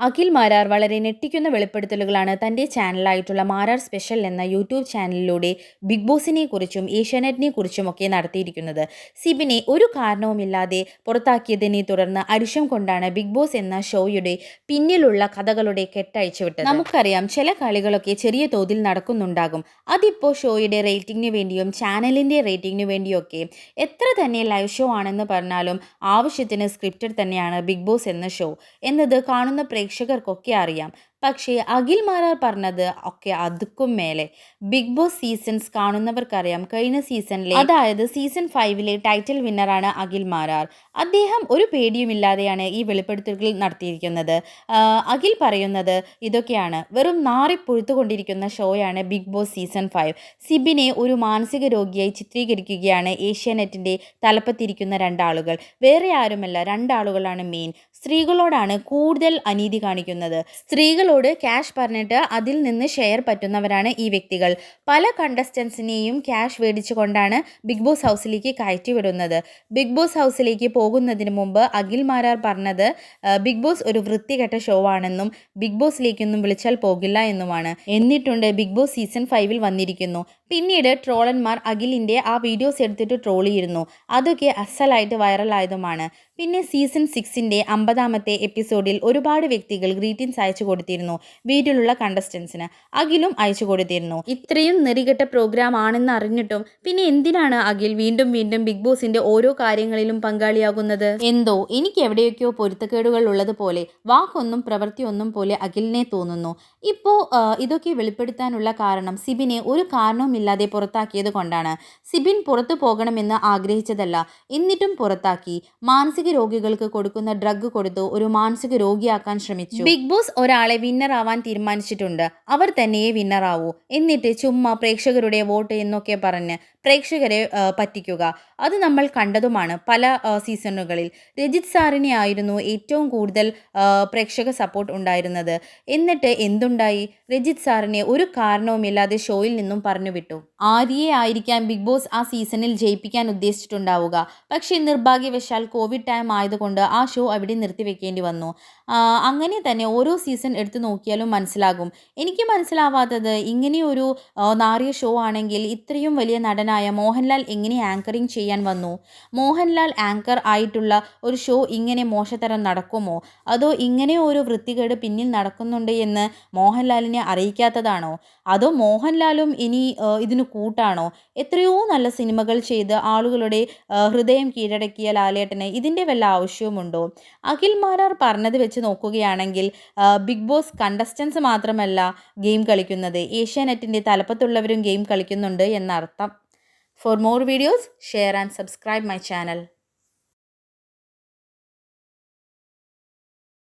അഖിൽ മാരാർ വളരെ ഞെട്ടിക്കുന്ന വെളിപ്പെടുത്തലുകളാണ് തന്റെ ചാനലായിട്ടുള്ള മാരാർ സ്പെഷ്യൽ എന്ന യൂട്യൂബ് ചാനലിലൂടെ ബിഗ് ബോസിനെ കുറിച്ചും ഏഷ്യാനെറ്റിനെ കുറിച്ചും ഒക്കെ നടത്തിയിരിക്കുന്നത്. സിബിനെ ഒരു കാരണവുമില്ലാതെ പുറത്താക്കിയതിനെ തുടർന്ന് അരിശം കൊണ്ടാണ് ബിഗ് ബോസ് എന്ന ഷോയുടെ പിന്നിലുള്ള കഥകളുടെ കെട്ടഴിച്ചു വിട്ടത്. നമുക്കറിയാം ചില കളികളൊക്കെ ചെറിയ തോതിൽ നടക്കുന്നുണ്ടാകും. അതിപ്പോൾ ഷോയുടെ റേറ്റിംഗിന് വേണ്ടിയും ചാനലിന്റെ റേറ്റിംഗിന് വേണ്ടിയും ഒക്കെ എത്ര തന്നെ ലൈവ് ഷോ ആണെന്ന് പറഞ്ഞാലും ആവശ്യത്തിന് സ്ക്രിപ്റ്റഡ് തന്നെയാണ് ബിഗ് ബോസ് എന്ന ഷോ. എന്നത് കാണുന്ന പ്രേക്ഷകർക്കൊക്കെ അറിയാം പക്ഷേ അഖിൽ മാരാർ പറഞ്ഞത് ഒക്കെ അതുക്കും മേലെ. ബിഗ് ബോസ് സീസൺസ് കാണുന്നവർക്കറിയാം. കഴിഞ്ഞ സീസണിലെ അതായത് സീസൺ ഫൈവിലെ ടൈറ്റിൽ വിന്നറാണ് അഖിൽ മാരാർ. അദ്ദേഹം ഒരു പേടിയുമില്ലാതെയാണ് ഈ വെളിപ്പെടുത്തലുകൾ നടത്തിയിരിക്കുന്നത്. അഖിൽ പറയുന്നത് ഇതൊക്കെയാണ്. വെറും നാറിപ്പൊഴുത്തുകൊണ്ടിരിക്കുന്ന ഷോയാണ് ബിഗ് ബോസ് സീസൺ ഫൈവ്. സിബിനെ ഒരു മാനസിക രോഗിയായി ചിത്രീകരിക്കുകയാണ് ഏഷ്യാനെറ്റിന്റെ തലപ്പത്തിരിക്കുന്ന രണ്ടാളുകൾ. വേറെ ആരുമല്ല രണ്ടാളുകളാണ് മെയിൻ. സ്ത്രീകളോടാണ് കൂടുതൽ അനീതി കാണിക്കുന്നത്. സ്ത്രീകളോട് ക്യാഷ് പറഞ്ഞിട്ട് അതിൽ നിന്ന് ഷെയർ പറ്റുന്നവരാണ് ഈ വ്യക്തികൾ. പല കണ്ടസ്റ്റൻസിനെയും ക്യാഷ് മേടിച്ചുകൊണ്ടാണ് ബിഗ് ബോസ് ഹൗസിലേക്ക് കയറ്റിവിടുന്നത് ബിഗ് ബോസ് ഹൗസിലേക്ക് പോകുന്നതിന് മുമ്പ് അഖിൽ മാരാർ പറഞ്ഞത് ബിഗ് ബോസ് ഒരു വൃത്തികെട്ട ഷോ ആണെന്നും ബിഗ് ബോസിലേക്കൊന്നും വിളിച്ചാൽ പോകില്ല എന്നുമാണ്. എന്നിട്ടുണ്ട് ബിഗ് ബോസ് സീസൺ ഫൈവിൽ വന്നിരിക്കുന്നു. പിന്നീട് ട്രോളന്മാർ അഖിലിന്റെ ആ വീഡിയോസ് എടുത്തിട്ട് ട്രോൾ ചെയ്യുന്നു. അതൊക്കെ അസലായിട്ട് വൈറലായതുമാണ് പിന്നെ സീസൺ സിക്സിന്റെ അമ്പതാമത്തെ എപ്പിസോഡിൽ ഒരുപാട് വ്യക്തികൾ ഗ്രീറ്റിംഗ്സ് അയച്ചു കൊടുത്തിരുന്നു വീട്ടിലുള്ള കണ്ടസ്റ്റൻസിന് അഖിലും അയച്ചു കൊടുത്തിരുന്നു. ഇത്രയും നെറികെട്ട പ്രോഗ്രാം ആണെന്ന് അറിഞ്ഞിട്ടും പിന്നെ എന്തിനാണ് അഖിൽ വീണ്ടും വീണ്ടും ബിഗ് ബോസിന്റെ ഓരോ കാര്യങ്ങളിലും പങ്കാളിയാകുന്നത്? എന്തോ എനിക്ക് എവിടെയൊക്കെയോ പൊരുത്തക്കേടുകൾ ഉള്ളതുപോലെ വാക്കൊന്നും പ്രവൃത്തിയൊന്നും പോലെ അഖിലിനെ തോന്നുന്നു. ഇപ്പോൾ ഇതൊക്കെ വെളിപ്പെടുത്താനുള്ള കാരണം സിബിനെ ഒരു കാരണവുമില്ലാതെ പുറത്താക്കിയത് കൊണ്ടാണ് സിബിൻ പുറത്തു പോകണമെന്ന് ആഗ്രഹിച്ചതല്ല. എന്നിട്ടും പുറത്താക്കി. മാനസിക രോഗികൾക്ക് കൊടുക്കുന്ന ഡ്രഗ് കൊടുത്തു ഒരു മാനസിക രോഗിയാക്കാൻ ശ്രമിച്ചു. ബിഗ് ബോസ് ഒരാളെ വിന്നർ ആവാൻ തീരുമാനിച്ചിട്ടുണ്ട്. അവർ തന്നെയേ വിന്നർ ആവൂ എന്നിട്ട് ചുമ്മാ പ്രേക്ഷകരുടെ വോട്ട് എന്നൊക്കെ പറഞ്ഞ് പ്രേക്ഷകരെ പറ്റിക്കുക. അത് നമ്മൾ കണ്ടതുമാണ് പല സീസണുകളിൽ. രജിത് സാറിനെ ആയിരുന്നു ഏറ്റവും കൂടുതൽ പ്രേക്ഷക സപ്പോർട്ട് ഉണ്ടായിരുന്നത്. എന്നിട്ട് എന്തുണ്ടായി? രജിത് സാറിനെ ഒരു കാരണവുമില്ലാതെ ഷോയിൽ നിന്നും പറഞ്ഞു വിട്ടു. ആര്യയെ ആയിരിക്കാം ബിഗ് ബോസ് ആ സീസണിൽ ജയിപ്പിക്കാൻ ഉദ്ദേശിച്ചിട്ടുണ്ടാവുക. പക്ഷേ നിർഭാഗ്യവശാൽ കോവിഡ് ടൈം ആയതുകൊണ്ട് ആ ഷോ അവിടെ നിർത്തിവെക്കേണ്ടി വന്നു. അങ്ങനെ തന്നെ ഓരോ സീസൺ എടുത്തു നോക്കിയാലും മനസ്സിലാകും. എനിക്ക് മനസ്സിലാവാത്തത് ഇങ്ങനെയൊരു നാറിയ ഷോ ആണെങ്കിൽ ഇത്രയും വലിയ നടനായ മോഹൻലാൽ എങ്ങനെ ആങ്കറിങ് ചെയ്യാൻ വന്നു? മോഹൻലാൽ ആങ്കർ ആയിട്ടുള്ള ഒരു ഷോ ഇങ്ങനെ മോശതരം നടക്കുമോ? അതോ ഇങ്ങനെ ഒരു വൃത്തികേട് പിന്നിൽ നടക്കുന്നുണ്ട് എന്ന് മോഹൻലാലിനെ അറിയിക്കാത്തതാണോ? അതോ മോഹൻലാലും ഇനി ഇതിന് കൂട്ടാണോ? എത്രയോ നല്ല സിനിമകൾ ചെയ്ത് ആളുകളുടെ ഹൃദയം കീഴടക്കിയ ലാലേട്ടന് ഇതിന്റെ വല്ല ആവശ്യവുമുണ്ടോ? അഖിൽ മാരാർ പറഞ്ഞത് വെച്ച് നോക്കുകയാണെങ്കിൽ ബിഗ് ബോസ് കണ്ടസ്റ്റൻസ് മാത്രമല്ല ഗെയിം കളിക്കുന്നത്. ഏഷ്യാനെറ്റിന്റെ തലപ്പത്തുള്ളവരും ഗെയിം കളിക്കുന്നുണ്ട് എന്നർത്ഥം. For more videos share and subscribe my channel